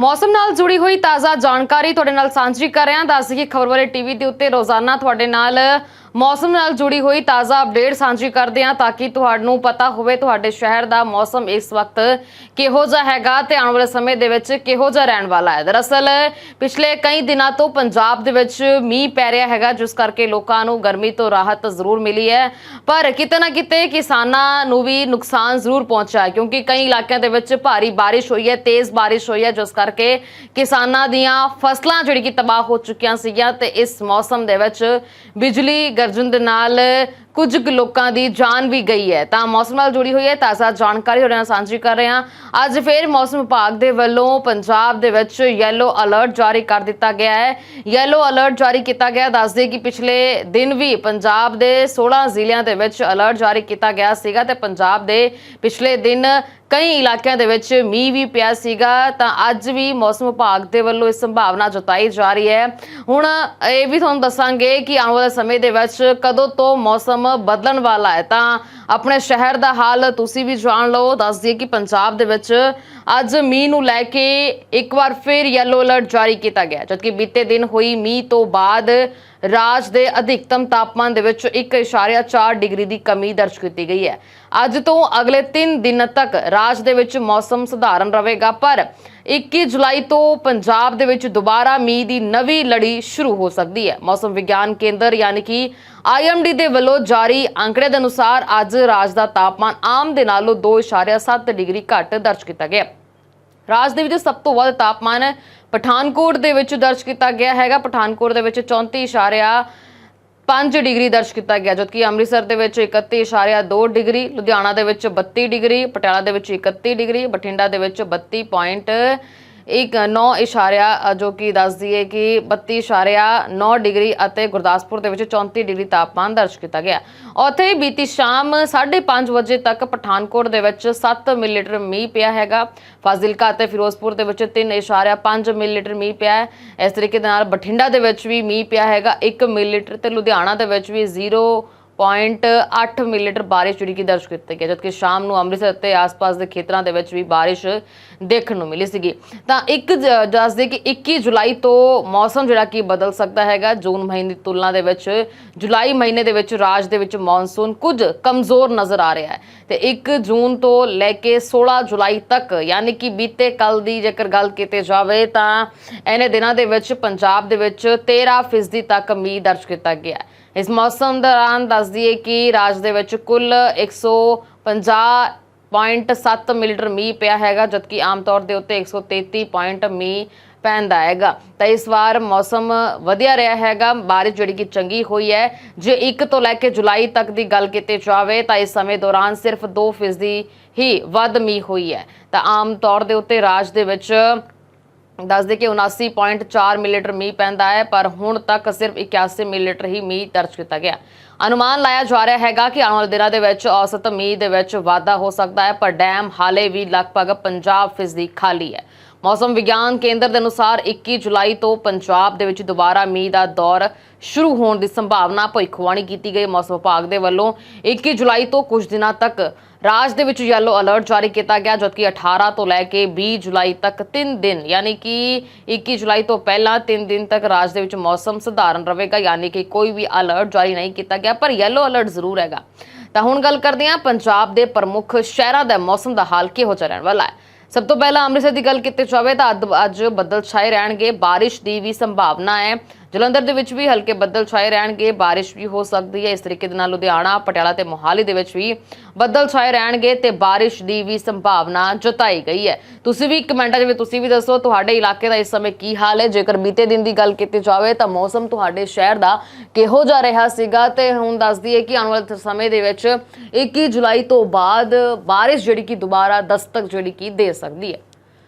ਮੌਸਮ ਨਾਲ ਜੁੜੀ ਹੋਈ ਤਾਜ਼ਾ ਜਾਣਕਾਰੀ ਤੁਹਾਡੇ ਨਾਲ ਸਾਂਝੀ ਕਰ ਰਹੇ ਹਾਂ। ਦੱਸ ਕਿ ਖਬਰ ਵਾਲੇ ਟੀਵੀ ਦੇ ਉੱਤੇ ਰੋਜ਼ਾਨਾ ਤੁਹਾਡੇ ਨਾਲ ਮੌਸਮ ਨਾਲ ਜੁੜੀ ਹੋਈ ਤਾਜ਼ਾ ਅਪਡੇਟ ਸਾਂਝੀ ਕਰਦੇ ਹਾਂ ਤਾਂ ਕਿ ਤੁਹਾਨੂੰ ਪਤਾ ਹੋਵੇ ਤੁਹਾਡੇ ਸ਼ਹਿਰ ਦਾ ਮੌਸਮ ਇਸ ਵਕਤ ਕਿਹੋ ਜਿਹਾ ਹੈਗਾ ਤੇ ਆਉਣ ਵਾਲੇ ਸਮੇਂ ਦੇ ਵਿੱਚ ਕਿਹੋ ਜਿਹਾ ਰਹਿਣ ਵਾਲਾ ਹੈ। ਦਰਅਸਲ, ਪਿਛਲੇ ਕਈ ਦਿਨਾਂ ਤੋਂ ਪੰਜਾਬ ਦੇ ਵਿੱਚ ਮੀਂਹ ਪੈ ਰਿਹਾ ਹੈਗਾ, ਜਿਸ ਕਰਕੇ ਲੋਕਾਂ ਨੂੰ ਗਰਮੀ ਤੋਂ ਰਾਹਤ ਜ਼ਰੂਰ ਮਿਲੀ ਹੈ। ਪਰ ਕਿਤੇ ਨਾ ਕਿਤੇ ਕਿਸਾਨਾਂ ਨੂੰ ਵੀ ਨੁਕਸਾਨ ਜ਼ਰੂਰ ਪਹੁੰਚਾ ਹੈ, ਕਿਉਂਕਿ ਕਈ ਇਲਾਕਿਆਂ ਦੇ ਵਿੱਚ ਭਾਰੀ ਬਾਰਿਸ਼ ਹੋਈ ਹੈ, ਤੇਜ਼ ਬਾਰਿਸ਼ ਹੋਈ ਹੈ, ਜਿਸ ਕਰਕੇ ਕਿਸਾਨਾਂ ਦੀਆਂ ਫਸਲਾਂ ਜਿਹੜੀ ਕਿ ਤਬਾਹ ਹੋ ਚੁੱਕੀਆਂ ਸੀਗੀਆਂ ਤੇ ਇਸ ਮੌਸਮ ਦੇ ਵਿੱਚ ਬਿਜਲੀ ਗਰਜਨ ਦੇ ਨਾਲ ਕੁਝ ਲੋਕਾਂ ਦੀ ਜਾਨ ਵੀ ਗਈ ਹੈ। ਤਾਂ ਮੌਸਮ ਨਾਲ ਜੁੜੀ ਹੋਈ ਹੈ, ਤਾਜ਼ਾ ਜਾਣਕਾਰੀ ਤੁਹਾਡੇ ਨਾਲ ਸਾਂਝੀ ਕਰ ਰਹੇ ਹਾਂ। ਅੱਜ ਫੇਰ ਮੌਸਮ ਵਿਭਾਗ ਦੇ ਵੱਲੋਂ ਪੰਜਾਬ ਦੇ ਵਿੱਚ ਯੈਲੋ ਅਲਰਟ ਜਾਰੀ ਕਰ ਦਿੱਤਾ ਗਿਆ ਹੈ। ਯੈਲੋ ਅਲਰਟ ਜਾਰੀ ਕੀਤਾ ਗਿਆ, ਦੱਸਦੇ ਕਿ ਪਿਛਲੇ ਦਿਨ ਵੀ ਪੰਜਾਬ ਦੇ 16 ਜ਼ਿਲ੍ਹਿਆਂ ਦੇ ਵਿੱਚ ਅਲਰਟ ਜਾਰੀ ਕੀਤਾ ਗਿਆ ਸੀਗਾ ਤੇ ਪੰਜਾਬ ਦੇ ਪਿਛਲੇ ਦਿਨ ਕਈ ਇਲਾਕਿਆਂ ਦੇ ਵਿੱਚ ਮੀਂਹ ਵੀ ਪਿਆ ਸੀਗਾ, ਤਾਂ ਅੱਜ ਵੀ ਮੌਸਮ ਵਿਭਾਗ ਦੇ ਵੱਲੋਂ ਇਸ ਸੰਭਾਵਨਾ ਜਤਾਈ ਜਾ ਰਹੀ ਹੈ। ਹੁਣ ਇਹ ਵੀ ਤੁਹਾਨੂੰ ਦੱਸਾਂਗੇ ਕਿ ਆਉਣ ਵਾਲੇ ਸਮੇਂ ਦੇ ਵਿੱਚ ਕਦੋਂ ਤੋਂ ਮੌਸਮ ਬਦਲਣ ਵਾਲਾ ਹੈ, ਤਾਂ ਆਪਣੇ ਸ਼ਹਿਰ ਦਾ ਹਾਲ ਤੁਸੀਂ ਵੀ ਜਾਣ ਲਓ। ਦੱਸ ਦਈਏ ਕਿ ਪੰਜਾਬ ਦੇ ਵਿੱਚ ਅੱਜ ਮੀਂਹ ਨੂੰ ਲੈ ਕੇ ਇੱਕ ਵਾਰ ਫਿਰ ਯੈਲੋ ਅਲਰਟ ਜਾਰੀ ਕੀਤਾ ਗਿਆ ਜਦਕਿ ਬੀਤੇ ਦਿਨ ਹੋਈ ਮੀਂਹ ਤੋਂ ਬਾਅਦ ਰਾਜ ਦੇ ਅਧਿਕਤਮ ਤਾਪਮਾਨ ਦੇ ਵਿੱਚ 1.4 ਡਿਗਰੀ ਦੀ ਕਮੀ ਦਰਜ ਕੀਤੀ ਗਈ ਹੈ। ਅੱਜ ਤੋਂ ਅਗਲੇ 3 ਦਿਨ ਤੱਕ ਰਾਜ ਦੇ ਵਿੱਚ ਮੌਸਮ ਸਧਾਰਨ ਰਹੇਗਾ, ਪਰ 21 ਜੁਲਾਈ ਤੋਂ ਪੰਜਾਬ ਦੇ ਵਿੱਚ ਦੁਬਾਰਾ ਮੀਂਹ ਦੀ ਨਵੀਂ ਲੜੀ ਸ਼ੁਰੂ ਹੋ ਸਕਦੀ ਹੈ। ਮੌਸਮ ਵਿਗਿਆਨ ਕੇਂਦਰ ਯਾਨੀ ਕਿ ਆਈਐਮਡੀ ਦੇ ਵੱਲੋਂ ਜਾਰੀ ਅੰਕੜੇ ਦੇ ਅਨੁਸਾਰ ਅੱਜ ਰਾਜ ਦਾ ਤਾਪਮਾਨ ਆਮ ਦੇ ਨਾਲੋਂ 2.7 ਡਿਗਰੀ ਘੱਟ ਦਰਜ ਕੀਤਾ ਗਿਆ। ਰਾਜ ਦੇ ਵਿੱਚ ਸਭ ਤੋਂ ਵੱਧ ਤਾਪਮਾਨ ਪਠਾਨਕੋਟ ਦੇ ਵਿੱਚ ਦਰਜ ਕੀਤਾ ਗਿਆ ਹੈਗਾ। ਪਠਾਨਕੋਟ ਦੇ ਵਿੱਚ 34.5 ਡਿਗਰੀ ਦਰਜ ਕੀਤਾ ਗਿਆ, ਜਦਕਿ ਅੰਮ੍ਰਿਤਸਰ ਦੇ ਵਿੱਚ 31.2 ਡਿਗਰੀ, ਲੁਧਿਆਣਾ ਦੇ ਵਿੱਚ 32 ਡਿਗਰੀ, ਪਟਿਆਲਾ ਦੇ ਵਿੱਚ 31 ਡਿਗਰੀ, ਬਠਿੰਡਾ ਦੇ ਵਿੱਚ 32 ਪੁਆਇੰਟ ਇੱਕ 9 ਇਸ਼ਾਰਿਆ ਜੋ ਕਿ ਦੱਸ ਦਈਏ ਕਿ 32 ਇਸ਼ਾਰਿਆ 9 ਡਿਗਰੀ ਅਤੇ ਗੁਰਦਾਸਪੁਰ ਦੇ ਵਿੱਚ 34 ਡਿਗਰੀ ਤਾਪਮਾਨ ਦਰਜ ਕੀਤਾ ਗਿਆ। ਉੱਥੇ ਬੀਤੀ ਸ਼ਾਮ 5:30 ਵਜੇ ਤੱਕ ਪਠਾਨਕੋਟ ਦੇ ਵਿੱਚ 7 ਮਿਲੀਲੀਟਰ ਮੀਂਹ ਪਿਆ ਹੈਗਾ। ਫਾਜ਼ਿਲਕਾ ਅਤੇ ਫਿਰੋਜ਼ਪੁਰ ਦੇ ਵਿੱਚ 3 ਇਸ਼ਾਰਿਆ 5 ਮਿਲੀਲੀਟਰ ਮੀਂਹ ਪਿਆ ਹੈ। ਇਸ ਤਰੀਕੇ ਦੇ ਨਾਲ ਬਠਿੰਡਾ ਦੇ ਵਿੱਚ ਵੀ ਮੀਂਹ ਪਿਆ ਹੈਗਾ। 1 ਮਿਲੀਲੀਟਰ ਤੇ ਲੁਧਿਆਣਾ ਦੇ ਵਿੱਚ ਵੀ 0 ਪੁਆਇੰਟ 8 ਮਿਲੀਲੀਟਰ ਬਾਰਿਸ਼ ਜਿਹੜੀ ਕਿ ਦਰਜ ਕੀਤੀ ਗਈ ਜਦਕਿ ਸ਼ਾਮ ਨੂੰ ਅੰਮ੍ਰਿਤਸਰ ਅਤੇ ਆਸ-ਪਾਸ ਦੇ ਖੇਤਰਾਂ ਦੇ ਵਿੱਚ ਵੀ ਬਾਰਿਸ਼ ਦੇਖਣ ਨੂੰ ਮਿਲੀ ਸੀਗੀ ਤਾਂ ਇੱਕ ਜ- ਦੱਸਦੇ ਕਿ 21 ਜੁਲਾਈ ਤੋਂ ਮੌਸਮ ਜਿਹੜਾ ਕਿ ਬਦਲ ਸਕਦਾ ਹੈਗਾ ਜੂਨ ਮਹੀਨੇ ਦੀ ਤੁਲਨਾ ਦੇ ਵਿੱਚ ਜੁਲਾਈ ਮਹੀਨੇ ਦੇ ਵਿੱਚ ਰਾਜ ਦੇ ਵਿੱਚ ਮੌਨਸੂਨ ਕੁਝ ਕਮਜ਼ੋਰ ਨਜ਼ਰ ਆ ਰਿਹਾ ਹੈ ਤੇ 1 ਜੂਨ ਤੋਂ ਲੈ ਕੇ 16 ਜੁਲਾਈ ਤੱਕ ਯਾਨੀ ਕਿ ਬੀਤੇ ਕੱਲ ਦੀ ਜੇਕਰ ਗੱਲ ਕੀਤੀ ਜਾਵੇ ਤਾਂ ਇਹਨੇ ਦਿਨਾਂ ਦੇ ਵਿੱਚ ਪੰਜਾਬ ਦੇ ਵਿੱਚ 13% ਤੱਕ ਮੀਂਹ ਦਰਜ ਕੀਤਾ ਗਿਆ ਹੈ ਇਸ ਮੌਸਮ ਦੌਰਾਨ ਦੱਸ ਦਈਏ ਕਿ ਰਾਜ ਦੇ ਵਿੱਚ ਕੁੱਲ 150.7 ਮਿਲੀਲੀਟਰ ਮੀਂਹ ਪਿਆ ਹੈਗਾ, ਜਦਕਿ ਆਮ ਤੌਰ ਦੇ ਉੱਤੇ 133 ਪੁਆਇੰਟ ਮੀਂਹ ਪੈਂਦਾ ਹੈਗਾ। ਤਾਂ ਇਸ ਵਾਰ ਮੌਸਮ ਵਧੀਆ ਰਿਹਾ ਹੈਗਾ, ਬਾਰਿਸ਼ ਜਿਹੜੀ ਕਿ ਚੰਗੀ ਹੋਈ ਹੈ। ਜੇ 1 ਤੋਂ ਲੈ ਕੇ ਜੁਲਾਈ ਤੱਕ ਦੀ ਗੱਲ ਕੀਤੀ ਜਾਵੇ, ਤਾਂ ਇਸ ਸਮੇਂ ਦੌਰਾਨ ਸਿਰਫ 2% ਹੀ ਵੱਧ ਮੀਂਹ ਹੋਈ ਹੈ। ਤਾਂ ਆਮ ਤੌਰ ਦੇ ਉੱਤੇ ਰਾਜ ਦੇ ਵਿੱਚ ਦੱਸਦੇ ਕਿ 79.4 ਮਿਲੀਲੀਟਰ ਮੀਂਹ ਪੈਂਦਾ ਹੈ, ਪਰ ਹੁਣ ਤੱਕ ਸਿਰਫ 81 ਮਿਲੀਲੀਟਰ ਹੀ ਮੀਂਹ ਦਰਜ ਕੀਤਾ ਗਿਆ। ਅਨੁਮਾਨ ਲਾਇਆ ਜਾ ਰਿਹਾ ਹੈਗਾ ਕਿ ਆਉਣ ਵਾਲੇ ਦਿਨਾਂ ਦੇ ਵਿੱਚ ਔਸਤ ਮੀਂਹ ਦੇ ਵਿੱਚ ਵਾਧਾ ਹੋ ਸਕਦਾ ਹੈ, ਪਰ ਡੈਮ ਹਾਲੇ ਵੀ ਲਗਭਗ 50% ਖਾਲੀ ਹੈ। ਮੌਸਮ ਵਿਗਿਆਨ ਕੇਂਦਰ ਦੇ ਅਨੁਸਾਰ 21 ਜੁਲਾਈ ਤੋਂ ਪੰਜਾਬ ਦੇ ਵਿੱਚ ਦੁਬਾਰਾ ਮੀਂਹ ਦਾ ਦੌਰ ਸ਼ੁਰੂ ਹੋਣ ਦੀ ਸੰਭਾਵਨਾ ਭਵਿੱਖਬਾਣੀ ਕੀਤੀ ਗਈ। ਮੌਸਮ ਵਿਭਾਗ ਦੇ ਵੱਲੋਂ 21 ਜੁਲਾਈ ਤੋਂ ਕੁਝ ਦਿਨਾਂ ਤੱਕ ਰਾਜ ਦੇ ਵਿੱਚ ਯੈਲੋ ਅਲਰਟ ਜਾਰੀ ਕੀਤਾ ਗਿਆ, ਜਦਕਿ 18 ਤੋਂ ਲੈ ਕੇ 20 ਜੁਲਾਈ ਤੱਕ 3 ਦਿਨ, ਯਾਨੀ ਕਿ 21 ਜੁਲਾਈ ਤੋਂ ਪਹਿਲਾਂ 3 ਦਿਨ ਤੱਕ ਰਾਜ ਦੇ ਵਿੱਚ ਮੌਸਮ ਸਧਾਰਨ ਰਹੇਗਾ, ਯਾਨੀ ਕਿ ਕੋਈ ਵੀ ਅਲਰਟ ਜਾਰੀ ਨਹੀਂ ਕੀਤਾ ਗਿਆ, ਪਰ ਯੈਲੋ ਅਲਰਟ ਜ਼ਰੂਰ ਹੈਗਾ। ਤਾਂ ਹੁਣ ਗੱਲ ਕਰਦੇ ਹਾਂ, ਪੰਜਾਬ ਦੇ ਪ੍ਰਮੁੱਖ ਸ਼ਹਿਰਾਂ ਦਾ ਮੌਸਮ ਦਾ ਹਾਲ ਕਿਹੋ ਜਿਹਾ ਰਹਿਣ ਵਾਲਾ ਹੈ। ਸਭ ਤੋਂ ਪਹਿਲਾਂ ਅੰਮ੍ਰਿਤਸਰ ਦੀ ਗੱਲ ਕੀਤੀ ਜਾਵੇ ਤਾਂ ਅੱਧ- ਅੱਜ ਬੱਦਲ ਛਾਏ ਰਹਿਣਗੇ, ਬਾਰਿਸ਼ ਦੀ ਵੀ ਸੰਭਾਵਨਾ ਹੈ। ਜਲੰਧਰ ਦੇ ਵਿੱਚ ਵੀ ਹਲਕੇ ਬੱਦਲ ਛਾਏ ਰਹਿਣਗੇ, ਬਾਰਿਸ਼ ਵੀ ਹੋ ਸਕਦੀ ਹੈ। ਇਸ ਤਰੀਕੇ ਦੇ ਨਾਲ ਲੁਧਿਆਣਾ, ਪਟਿਆਲਾ ਤੇ ਮੋਹਾਲੀ ਦੇ ਵਿੱਚ ਵੀ ਬੱਦਲ ਛਾਏ ਰਹਿਣਗੇ ਤੇ ਬਾਰਿਸ਼ ਦੀ ਵੀ ਸੰਭਾਵਨਾ ਜਤਾਈ ਗਈ ਹੈ। ਤੁਸੀਂ ਵੀ ਕਮੈਂਟਾਂ ਦੇ ਵਿੱਚ ਤੁਸੀਂ ਵੀ ਦੱਸੋ, ਤੁਹਾਡੇ ਇਲਾਕੇ ਦਾ ਇਸ ਸਮੇਂ ਕੀ ਹਾਲ ਹੈ? ਜੇਕਰ ਬੀਤੇ ਦਿਨ ਦੀ ਗੱਲ ਕੀਤੀ ਜਾਵੇ, ਤਾਂ ਮੌਸਮ ਤੁਹਾਡੇ ਸ਼ਹਿਰ ਦਾ ਕਿਹੋ ਜਿਹਾ ਰਿਹਾ ਸੀਗਾ? ਤੇ ਹੁਣ ਦੱਸਦੀ ਹੈ ਕਿ ਆਉਣ ਵਾਲੇ ਸਮੇਂ ਦੇ ਵਿੱਚ 21 ਜੁਲਾਈ ਤੋਂ ਬਾਅਦ ਬਾਰਿਸ਼ ਜਿਹੜੀ ਕਿ ਦੁਬਾਰਾ ਦਸਤਕ ਜਿਹੜੀ ਕਿ ਦੇ ਸਕਦੀ ਹੈ।